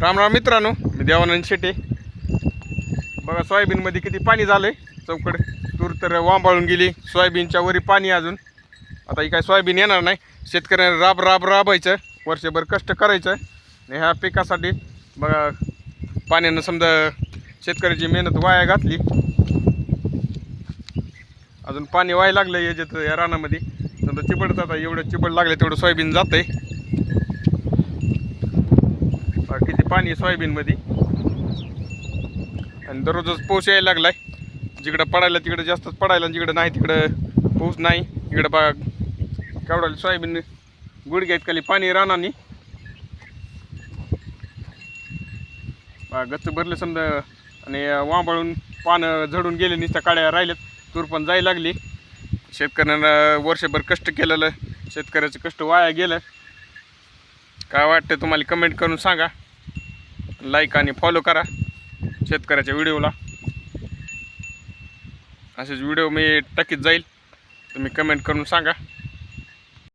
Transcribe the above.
राम राम मित्रांनो मी देवानंद शेटे. बघा सोयाबीनमध्ये किती पाणी झालं आहे चौकड तूर तर वांबाळून गेली. सोयाबीनच्या वरी पाणी अजून. आता ही काय सोयाबीन येणार नाही. शेतकऱ्यांना राब राब राबायचं. वर्षभर कष्ट करायचं. आणि ह्या पिकासाठी बघा पाण्यानं समजा शेतकऱ्याची मेहनत वाया घातली. अजून पाणी व्हायला लागलं याच्यात या रानामध्ये. समजा चिबडत आता एवढं चिबड लागलं तेवढं सोयाबीन जातं आहे किती पाणी सोयाबीनमध्ये. आणि दररोजच पाऊस यायला लागलाय. जिकडं पडायला तिकडं जास्तच पडायला जिकडं नाही तिकडं पाऊस नाही. इकडं बा केवढा सोयाबीन गुडघ्यात खाली पाणी राहणार बघा गच्च भरले समजा आणि वांबळून पानं झडून गेले नुसत्या काड्या राहिल्यात. तूर पण जायला लागली. शेतकऱ्यांना वर्षभर कष्ट केलेलं शेतकऱ्याचं कष्ट वाया गेलं. काय वाटतं तुम्हाला? कमेंट करून सांगा. लाईक आणि फॉलो करा शेतकऱ्याच्या व्हिडिओला असेच व्हिडिओ मी टाकीत जाईल. तुम्ही कमेंट करून सांगा.